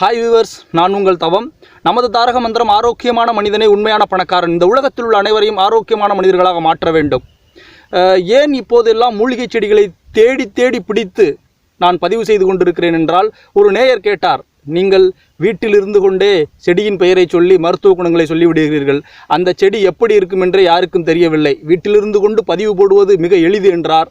Hi viewers நான் உங்கள் தவம். நமது தாரக மந்திரம் ஆரோக்கியமான மனிதனை உண்மையான பணக்காரன். இந்த உலகத்தில் உள்ள அனைவரையும் ஆரோக்கியமான மனிதர்களாக மாற்ற வேண்டும். ஏன் இப்போதெல்லாம் மூலிகை செடிகளை தேடி தேடி பிடித்து நான் பதிவு செய்து கொண்டிருக்கிறேன் என்றால் ஒரு நேயர் கேட்டார் நீங்கள் வீட்டில் இருந்து கொண்டே செடியின் பெயரை சொல்லி மருத்துவ குணங்களை சொல்லிவிடுகிறீர்கள். அந்த செடி எப்படி இருக்கும் என்றே யாருக்கும் தெரியவில்லை. வீட்டிலிருந்து கொண்டு பதிவு போடுவது மிக எளிது என்றார்.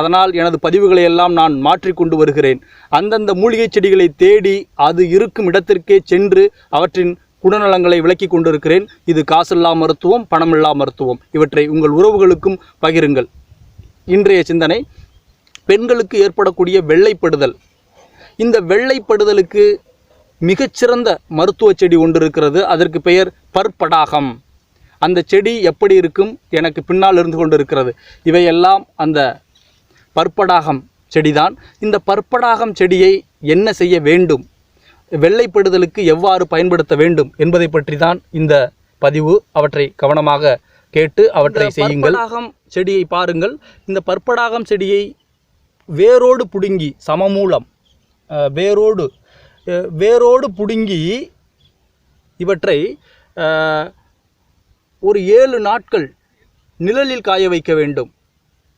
அதனால் எனது பதிவுகளை எல்லாம் நான் மாற்றிக்கொண்டு வருகிறேன். அந்தந்த மூலிகை செடிகளை தேடி அது இருக்கும் இடத்திற்கே சென்று அவற்றின் குணநலங்களை விளக்கி கொண்டிருக்கிறேன். இது காசில்லா மருத்துவம் பணமில்லா மருத்துவம். இவற்றை உங்கள் உறவுகளுக்கும் பகிருங்கள். இன்றைய சிந்தனை பெண்களுக்கு ஏற்படக்கூடிய வெள்ளைப்படுதல். இந்த வெள்ளைப்படுதலுக்கு மிகச்சிறந்த மருத்துவ செடி ஒன்று இருக்கிறது. அதற்கு பெயர் பற்படாகம். அந்த செடி எப்படி இருக்கும்? எனக்கு பின்னால் இருந்து கொண்டு இருக்கிறது இவையெல்லாம் அந்த பற்படாகம் செடிதான். இந்த பற்படாகம் செடியை என்ன செய்ய வேண்டும்? வெள்ளைப்படுதலுக்கு எவ்வாறு பயன்படுத்த வேண்டும் என்பதை பற்றி தான் இந்த பதிவு. அவற்றை கவனமாக கேட்டு அவற்றை செய்யுங்கள். பற்படாகம் செடியை பாருங்கள். இந்த பற்படாகம் செடியை வேரோடு புடுங்கி சமமூலம் வேரோடு வேரோடு புடுங்கி இவற்றை ஒரு ஏழு நாட்கள் நிழலில் காய வைக்க வேண்டும்.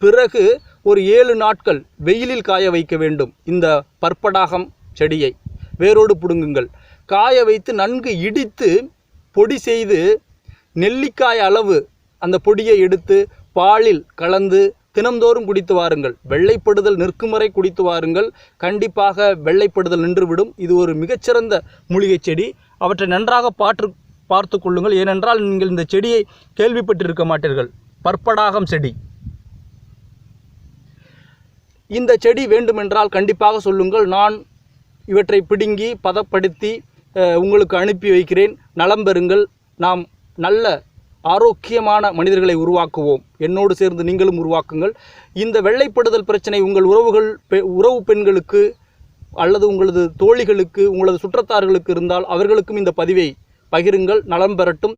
பிறகு ஒரு ஏழு நாட்கள் வெயிலில் காய வைக்க வேண்டும். இந்த பற்படாகம் செடியை வேரோடு பிடுங்குங்கள். காய வைத்து நன்கு இடித்து பொடி செய்து நெல்லிக்காய் அளவு அந்த பொடியை எடுத்து பாலில் கலந்து தினம்தோறும் குடித்து வாருங்கள். வெள்ளைப்படுதல் நிற்கும் வரை குடித்து வாருங்கள். கண்டிப்பாக வெள்ளைப்படுதல் நின்றுவிடும். இது ஒரு மிகச்சிறந்த மூலிகை செடி. அவற்றை நன்றாக பாற்று பார்த்து கொள்ளுங்கள். ஏனென்றால் நீங்கள் இந்த செடியை கேள்விப்பட்டிருக்க மாட்டீர்கள். பற்படாகம் செடி. இந்த செடி வேண்டுமென்றால் கண்டிப்பாக சொல்லுங்கள். நான் இவற்றை பிடுங்கி பதப்படுத்தி உங்களுக்கு அனுப்பி வைக்கிறேன். நலம் பெறுங்கள். நாம் நல்ல ஆரோக்கியமான மனிதர்களை உருவாக்குவோம். என்னோடு சேர்ந்து நீங்களும் உருவாக்குங்கள். இந்த வெள்ளைப்படுதல் பிரச்சனை உங்கள் உறவுகள் பெ உறவு பெண்களுக்கு அல்லது உங்களது தோழிகளுக்கு உங்களது சுற்றத்தார்களுக்கு இருந்தால் அவர்களுக்கும் இந்த பதிவை பகிருங்கள். நலம் பெறட்டும்.